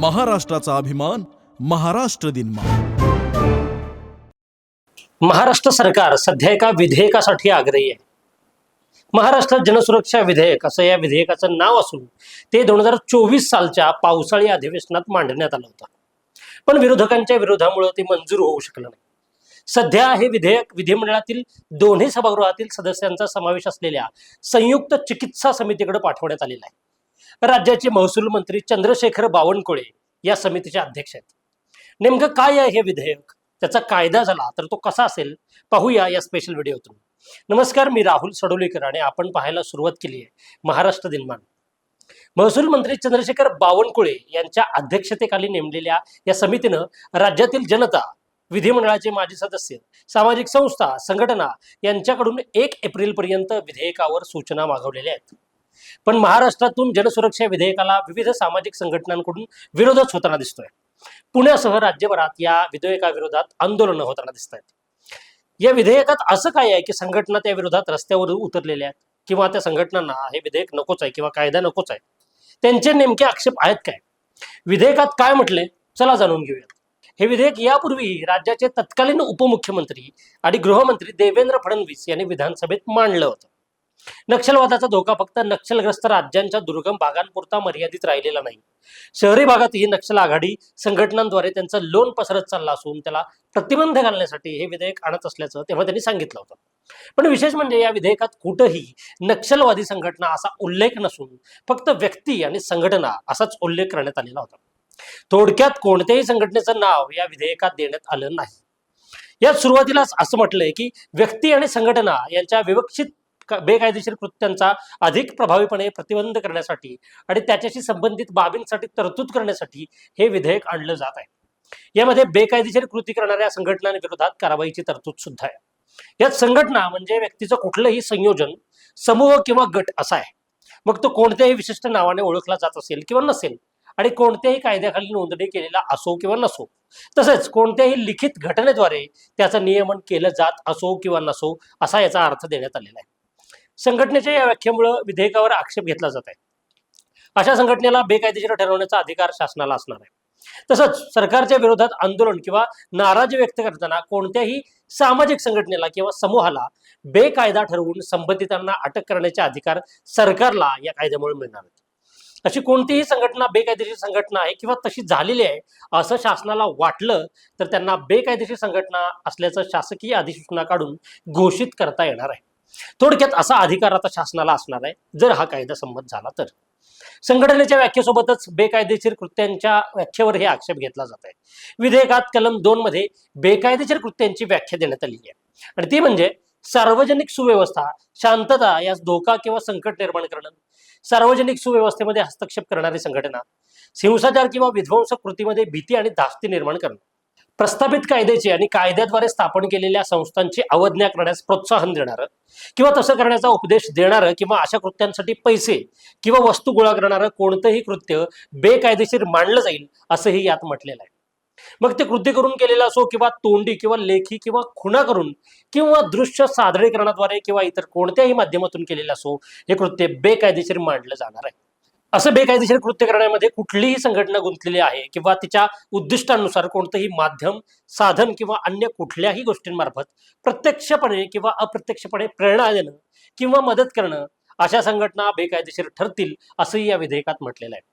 महाराष्ट्राचा अभिमान महाराष्ट्र दिन महाराष्ट्र सरकार सध्या एका विधेयकासाठी आग्रही आहे. महाराष्ट्र जनसुरक्षा विधेयक असं या विधेयकाचं नाव असून ते दोन हजार चोवीस सालच्या पावसाळी अधिवेशनात मांडण्यात आलं होतं. पण विरोधकांच्या विरोधामुळे ते मंजूर होऊ शकलं नाही. सध्या हे विधेयक विधिमंडळातील दोन्ही सभागृहातील सदस्यांचा समावेश असलेल्या संयुक्त चिकित्सा समितीकडे पाठवण्यात आलेला आहे. राज्याचे महसूल मंत्री चंद्रशेखर बावनकुळे या समितीचे अध्यक्ष आहेत. नेमकं काय आहे हे विधेयक? त्याचा कायदा झाला तर तो कसा असेल? पाहूया या स्पेशल व्हिडिओतून नमस्कार मी राहुल सडोलीकर आणि आपण पाहायला सुरुवात केली आहे महाराष्ट्र दिनमान. महसूल मंत्री चंद्रशेखर बावनकुळे यांच्या अध्यक्षतेखाली नेमलेल्या या समितीनं राज्यातील जनता विधिमंडळाचे माजी सदस्य सामाजिक संस्था संघटना यांच्याकडून एक एप्रिल पर्यंत विधेयकावर सूचना मागवलेल्या आहेत. पण महाराष्ट्रातून जनसुरक्षा विधेयकाला विविध सामाजिक संघटनांकडून विरोधच होताना दिसतोय. पुण्यासह राज्यभरात या विधेयकाविरोधात आंदोलनं होताना दिसत आहेत या विधेयकात असं काय आहे की संघटना त्या विरोधात रस्त्यावर उतरलेल्या आहेत? किंवा त्या संघटनांना हे विधेयक नकोच आहे किंवा कायदा नकोच आहे? त्यांचे नेमके आक्षेप आहेत काय? विधेयकात काय म्हटले चला जाणून घेऊयात. हे विधेयक यापूर्वी राज्याचे तत्कालीन उपमुख्यमंत्री आणि गृहमंत्री देवेंद्र फडणवीस यांनी विधानसभेत मांडलं होतं. नक्षलवादाचा धोका फक्त नक्षलग्रस्त राज्यांच्या दुर्गम भागांपुरता मर्यादित राहिलेला नाही. शहरी भागातही नक्षल आघाडी संघटनांद्वारे त्यांचं लोन पसरत चालला असून त्याला प्रतिबंध घालण्यासाठी हे विधेयक आणत असल्याचं तेव्हा त्यांनी सांगितलं होतं. पण विशेष म्हणजे या विधेयकात कुठंही नक्षलवादी संघटना असा उल्लेख नसून फक्त व्यक्ती आणि संघटना असाच उल्लेख करण्यात आलेला होता. थोडक्यात कोणत्याही संघटनेचं नाव या विधेयकात देण्यात आलं नाही. यात सुरुवातीलाच असं म्हटलंय की व्यक्ती आणि संघटना यांच्या विवक्षित बेकायदेशीर कृत्यांचा अधिक प्रभावीपणे प्रतिबंध करण्यासाठी आणि त्याच्याशी संबंधित बाबींसाठी तरतूद करण्यासाठी हे विधेयक आणलं जात आहे. यामध्ये बेकायदेशीर कृती करणाऱ्या संघटनांविरोधात कारवाईची तरतूद सुद्धा आहे. यात संघटना म्हणजे व्यक्तीचं कुठलंही संयोजन समूह किंवा गट असा आहे. मग तो कोणत्याही विशिष्ट नावाने ओळखला जात असेल किंवा नसेल आणि कोणत्याही कायद्याखाली नोंदणी केलेला असो किंवा नसो तसेच कोणत्याही लिखित घटनेद्वारे त्याचं नियमन केलं जात असो किंवा नसो असा याचा अर्थ देण्यात आलेला आहे. संघटनेच्या या व्याख्येमुळे विधेयकावर आक्षेप घेतला जात आहे. अशा संघटनेला बेकायदेशीर ठरवण्याचा अधिकार शासनाला असणार आहे. तसंच सरकारच्या विरोधात आंदोलन किंवा नाराजी व्यक्त करताना कोणत्याही सामाजिक संघटनेला किंवा समूहाला बेकायदा ठरवून संबंधितांना अटक करण्याचे अधिकार सरकारला या कायद्यामुळे मिळणार आहेत. अशी कोणतीही संघटना बेकायदेशीर संघटना आहे किंवा तशी झालेली आहे असं शासनाला वाटलं तर त्यांना बेकायदेशीर संघटना असल्याचं शासकीय अधिसूचना काढून घोषित करता येणार आहे. थोडक्यात असा अधिकार आता शासनाला असणार आहे जर हा कायदा संमत झाला तर. संघटनेच्या व्याख्येसोबतच बेकायदेशीर कृत्यांच्या व्याख्येवर हे आक्षेप घेतला जात आहे. विधेयकात कलम दोन मध्ये बेकायदेशीर कृत्यांची व्याख्या देण्यात आली आहे. आणि ती म्हणजे सार्वजनिक सुव्यवस्था शांतता यास धोका किंवा संकट निर्माण करणं. सार्वजनिक सुव्यवस्थेमध्ये हस्तक्षेप करणारी संघटना हिंसाचार किंवा विध्वंसक कृतीमध्ये भीती आणि धास्ती निर्माण करणं. प्रस्थापित कायद्याची आणि कायद्याद्वारे स्थापन केलेल्या संस्थांची अवज्ञा करण्यास प्रोत्साहन देणारं किंवा तसं करण्याचा उपदेश देणारं किंवा अशा कृत्यांसाठी पैसे किंवा वस्तू गोळा करणारं कोणतंही कृत्य बेकायदेशीर मानलं जाईल असंही यात म्हटलेलं आहे. मग ते कृत्य करून केलेलं असो किंवा तोंडी किंवा लेखी किंवा खुणा करून किंवा दृश्य सादरीकरणाद्वारे किंवा इतर कोणत्याही माध्यमातून केलेलं असो हे कृत्य बेकायदेशीर मानलं जाणार आहे. असं बेकायदेशीर कृत्य करण्यामध्ये कुठलीही संघटना गुंतलेली आहे किंवा तिच्या उद्दिष्टानुसार कोणतंही माध्यम साधन किंवा अन्य कुठल्याही गोष्टींमार्फत प्रत्यक्षपणे किंवा अप्रत्यक्षपणे प्रेरणा देणं किंवा मदत करणं अशा संघटना बेकायदेशीर ठरतील असंही या विधेयकात म्हटलेलं आहे.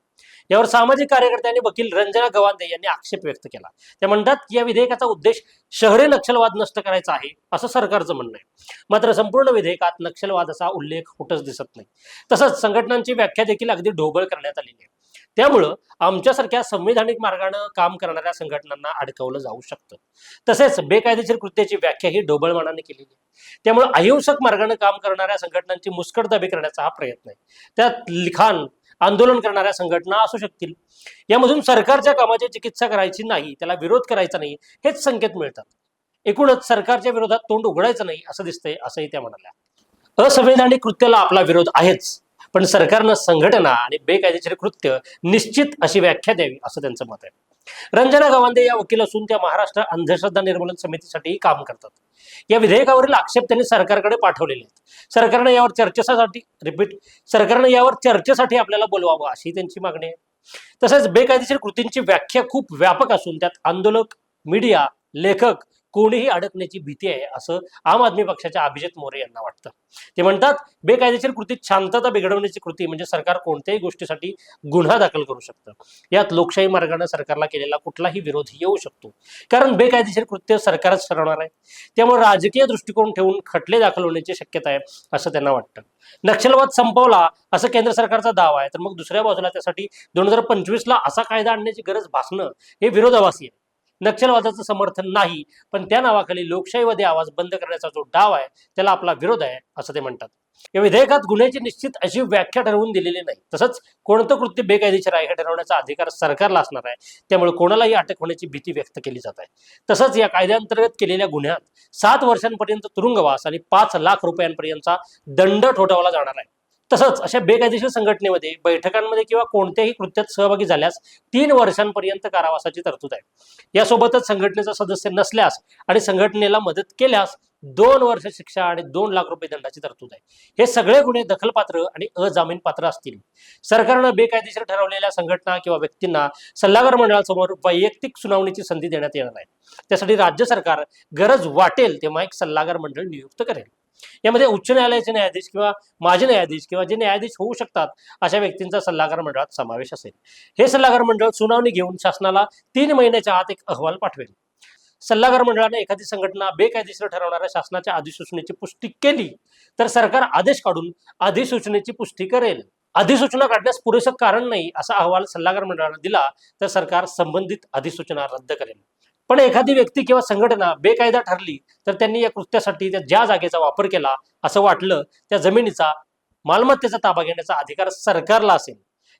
यावर सामाजिक कार्यकर्त्यांनी वकील रंजना गवांदे यांनी आक्षेप व्यक्त केला. ते म्हणतात की या विधेयकाचा उद्देश शहरी नक्षलवाद नष्ट करायचा आहे असं सरकारचं म्हणणं आहे. मात्र संपूर्ण विधेयकात नक्षलवादाचा उल्लेख कुठंच दिसत नाही. तसंच संघटनांची व्याख्या देखील अगदी ढोबळ करण्यात आलेली आहे. त्यामुळं आमच्यासारख्या संविधानिक मार्गानं काम करणाऱ्या संघटनांना अडकवलं जाऊ शकतं. तसेच बेकायदेशीर कृत्याची व्याख्या ही ढोबळमानाने केलेली आहे. त्यामुळे अहिंसक मार्गाने काम करणाऱ्या संघटनांची मुस्कट दाबी करण्याचा हा प्रयत्न आहे. त्यात लिखाण आंदोलन करणाऱ्या संघटना असू शकतील. यामधून सरकारच्या कामाची चिकित्सा करायची नाही त्याला विरोध करायचा नाही हेच संकेत मिळतात. एकूणच सरकारच्या विरोधात तोंड उघडायचं नाही असं दिसतंय असंही त्या म्हणाल्या. असंवैधानिक कृत्याला आपला विरोध आहेच पण सरकारनं संघटना आणि बेकायदेशीर कृत्य निश्चित अशी व्याख्या द्यावी असं त्यांचं मत आहे. रंजना गावांदे या वकील असून त्या महाराष्ट्र अंधश्रद्धा निर्मूलन समितीसाठीही काम करतात. या विधेयकावरील आक्षेप त्यांनी सरकारकडे पाठवलेले आहेत. सरकारने यावर चर्चेसाठी रिपीट सरकारने यावर चर्चेसाठी आपल्याला बोलवावं अशी त्यांची मागणी आहे. तसेच बेकायदेशीर कृतींची व्याख्या खूप व्यापक असून त्यात आंदोलक मीडिया लेखक कोणीही अडकण्याची भीती आहे असं आम आदमी पक्षाच्या अभिजित मोरे यांना वाटतं. ते म्हणतात बेकायदेशीर कृतीत शांतता बिघडवण्याची कृती म्हणजे सरकार कोणत्याही गोष्टीसाठी गुन्हा दाखल करू शकतं. यात लोकशाही मार्गाने सरकारला केलेला कुठलाही विरोध येऊ शकतो. कारण बेकायदेशीर कृत्य सरकारच ठरवणार आहे. त्यामुळे राजकीय दृष्टिकोन ठेवून खटले दाखल होण्याची शक्यता आहे असं त्यांना वाटतं. नक्षलवाद संपवला असं केंद्र सरकारचा दावा आहे. तर मग दुसऱ्या बाजूला त्यासाठी दोन हजार पंचवीसला असा कायदा आणण्याची गरज भासणं हे विरोधाभासी आहे. नक्षलवादाचं समर्थन नाही पण त्या नावाखाली लोकशाहीवादी आवाज बंद करण्याचा जो डाव आहे त्याला आपला विरोध आहे असं ते म्हणतात. या विधेयकात गुन्ह्याची निश्चित अशी व्याख्या ठरवून दिलेली नाही. तसंच कोणतं कृत्य बेकायदेशीर आहे हे ठरवण्याचा अधिकार सरकारला असणार आहे त्यामुळे कोणालाही अटक होण्याची भीती व्यक्त केली जात आहे. तसंच या कायद्याअंतर्गत केलेल्या गुन्ह्यात सात वर्षांपर्यंत तुरुंगवास आणि पाच लाख रुपयांपर्यंतचा दंड ठोठावला जाणार आहे. तसंच अशा बेकायदेशीर संघटनेमध्ये बैठकांमध्ये किंवा कोणत्याही कृत्यात सहभागी झाल्यास तीन वर्षांपर्यंत कारावासाची तरतूद आहे. यासोबतच संघटनेचा सदस्य नसल्यास आणि संघटनेला मदत केल्यास दोन वर्ष शिक्षा आणि दोन लाख रुपये दंडाची तरतूद आहे. हे सगळे गुन्हे दखलपात्र आणि अजामीन पात्र असतील. सरकारनं बेकायदेशीर ठरवलेल्या संघटना किंवा व्यक्तींना सल्लागार मंडळासमोर वैयक्तिक सुनावणीची संधी देण्यात येणार आहे. त्यासाठी राज्य सरकार गरज वाटेल तेव्हा एक सल्लागार मंडळ नियुक्त करेल. यामध्ये उच्च न्यायालयाचे न्यायाधीश किंवा माजी न्यायाधीश किंवा जे न्यायाधीश होऊ शकतात अशा व्यक्तींचा सल्लागार मंडळात समावेश असेल. हे सल्लागार मंडळ सुनावणी घेऊन शासनाला तीन महिन्याच्या आत एक अहवाल पाठवेल. सल्लागार मंडळाने एखादी संघटना बेकायदेशीर ठरवणाऱ्या शासनाच्या अधिसूचनेची पुष्टी केली तर सरकार आदेश काढून अधिसूचनेची पुष्टी करेल. अधिसूचना काढण्यास पुरेसं कारण नाही असा अहवाल सल्लागार मंडळाने दिला तर सरकार संबंधित अधिसूचना रद्द करेल. पण एखादी व्यक्ती किंवा संघटना बेकायदा ठरली तर त्यांनी या कृत्यासाठी त्या ज्या जागेचा वापर केला असं वाटलं त्या जमिनीचा मालमत्तेचा ताबा घेण्याचा अधिकार सरकारला असेल.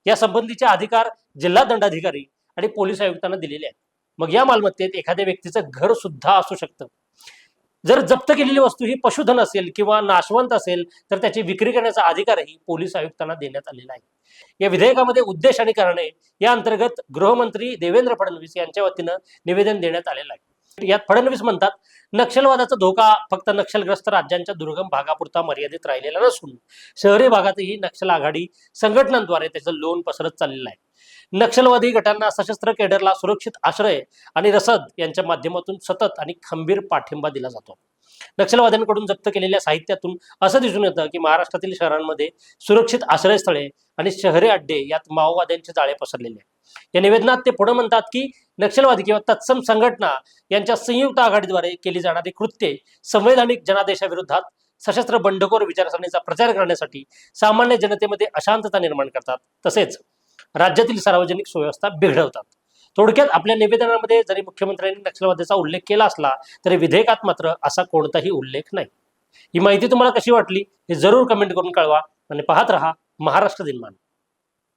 या संबंधीचे अधिकार जिल्हा दंडाधिकारी आणि पोलीस आयुक्तांना दिलेले आहेत. मग या मालमत्तेत एखाद्या व्यक्तीचं घर सुद्धा असू शकतं. जर जप्त केलेली वस्तू ही पशुधन असेल किंवा नाशवंत असेल तर त्याची विक्री करण्याचा अधिकारही पोलीस आयुक्तांना देण्यात आलेला आहे. या विधेयकामध्ये उद्देश आणि कारणे या अंतर्गत गृहमंत्री देवेंद्र फडणवीस यांच्या वतीनं निवेदन देण्यात आलेलं आहे. यात फडणवीस म्हणतात नक्षलवादाचा धोका फक्त नक्षलग्रस्त राज्यांच्या दुर्गम भागापुरता मर्यादित राहिलेला नसून शहरी भागातही नक्षल आघाडी संघटनांद्वारे त्याचं लोन पसरत चाललेलं आहे. नक्षलवादी गटांना सशस्त्र केडरला सुरक्षित आश्रय आणि रसद यांच्या माध्यमातून सतत आणि खंबीर पाठिंबा दिला जातो. नक्षलवाद्यांकडून जप्त केलेल्या साहित्यातून असं दिसून येतं की महाराष्ट्रातील शहरांमध्ये सुरक्षित आश्रयस्थळे आणि शहरी अड्डे यात माओवाद्यांचे जाळे पसरलेले या निवेदनात ते पुढे म्हणतात की नक्षलवादी किंवा तत्सम संघटना यांच्या संयुक्त आघाडीद्वारे केली जाणारी कृत्ये संवैधानिक जनादेशाविरोधात सशस्त्र बंडखोर विचारसरणीचा प्रचार करण्यासाठी सामान्य जनतेमध्ये अशांतता निर्माण करतात. तसेच राज्यातील सार्वजनिक सुव्यवस्था बिघडवतात. थोडक्यात आपल्या निवेदनामध्ये जरी मुख्यमंत्र्यांनी नक्षलवादाचा उल्लेख केला असला तरी विधेयकात मात्र असा कोणताही उल्लेख नाही. ही माहिती तुम्हाला कशी वाटली हे जरूर कमेंट करून कळवा आणि पाहत रहा महाराष्ट्र दिनमान.